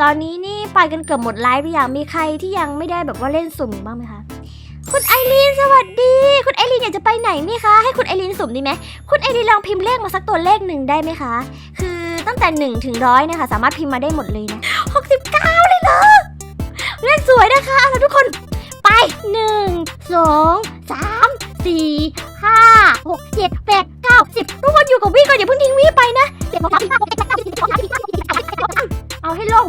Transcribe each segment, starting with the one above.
ตอนนี้นี่ไปกันเกือบหมดไลฟ์หรือยังมีใครที่ยังไม่ได้แบบว่าเล่นสุ่มบ้างไหมคะคุณไอรีนสวัสดี คุณไอรีนอยากจะไปไหนไหมคะ ให้คุณไอรีนสุ่มดีไหมคุณไอรีนลองพิมพ์เลขมาสักตัวเลขหนึ่งได้ไหมคะ คือตั้งแต่1นถึงร้อยนี่ยค่ะสามารถพิมพ์มาได้หมดเลยนะ69 เลยเหรอเลขสวยนะคะเอาละทุกคนไปหนึ่งสองสามสี่ห้าหกเจ็ดแปดเก้าสิบทุกคนอยู่กับวี่ก่อนอย่าเพิ่งทิ้งวี่ไปนะ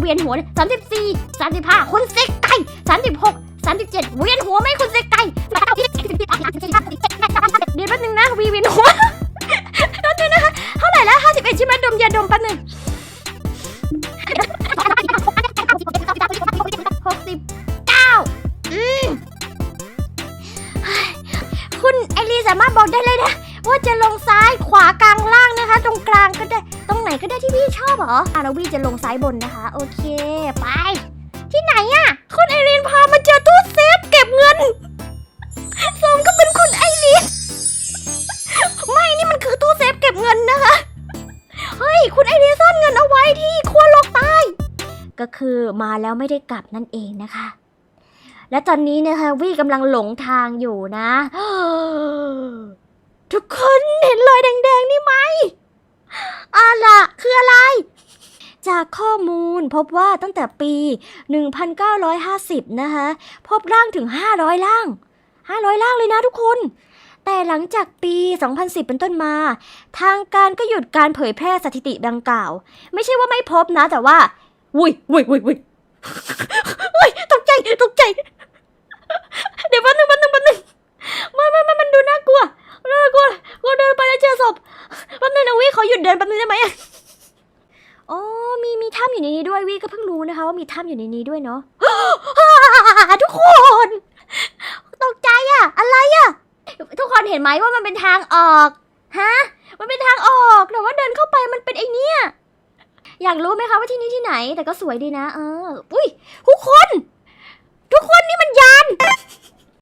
เวียนหัวสามสิบสี่สามสิบห้าคนเซ็กไก่สามสิบหกสามสิบเจ็ดเวียนหัวไหมคุณเซ็กไก่เดี๋ยวแป๊บนึงนะวีเวียนหัวแป๊บนึงนะคะเท่าไหร่แล้วห้าสิบเอ็ดใช่ไหมดมยาดมแป๊บนึงหกสิบเก้าอืมคุณไอรีสามารถบอกได้เลยนะ ว่าจะลงซ้ายขวากลางล่างนะคะ ตรงกลางก็ได้ นก็ได้ที่พี่ชอบเหรออะแล้ววี่จะลงซ้ายบนนะคะ โอเค ไป ที่ไหนอะคุณไอรีนพามาเจอตู้เซฟเก็บเงินสมก็เป็นคุณไอรีนไม่นี่มันคือตู้เซฟเก็บเงินนะคะ เฮ้ย คุณไอรีนซ่อนเงินเอาไว้ที่ขั้วโลกใต้ก็คือมาแล้วไม่ได้กลับนั่นเองนะคะ และตอนนี้นะคะวี่กำลังหลงทางอยู่นะ ทุกคนเห็นรอยแดงๆนี่ไหม อะล่ะคืออะไร จากข้อมูลพบว่าตั้งแต่ปี 1950 นะคะ พบร่างถึง 500 ร่าง 500 ร่างเลยนะทุกคน แต่หลังจากปี 2010 เป็นต้นมา ทางการก็หยุดการเผยแพร่สถิติดังกล่าว ไม่ใช่ว่าไม่พบนะ แต่ว่าวุ้ยวุ้ยวุ้ยวุ้ยเฮ้ยตกใจตกใจ เดี๋ยวแป๊บนึงแป๊บนึงแป๊บนึงไม่ไม่ไม่มันดูน่ากลัวน่ากลัวกลัวเดินไปแล้วเจอศพแป๊บนึง นะวิขอหยุดเดินแป๊บนึงได้ไหมอะอ๋อมีมีถ้ำอยู่ในนี้ด้วยวิก็เพิ่งรู้นะคะว่ามีถ้ำอยู่ในนี้ด้วยเนาะทุกคน ตกใจอะอะไรอะทุกคนเห็นไหมว่ามันเป็นทางออกฮะมันเป็นทางออกแต่ว่าเดินเข้าไปมันเป็นไอเนี้ยอยากรู้ไหมคะว่าที่นี่ที่ไหน แต่ก็สวยดีนะ เออ อุ้ยทุกคน ทุกคนนี่มันยาน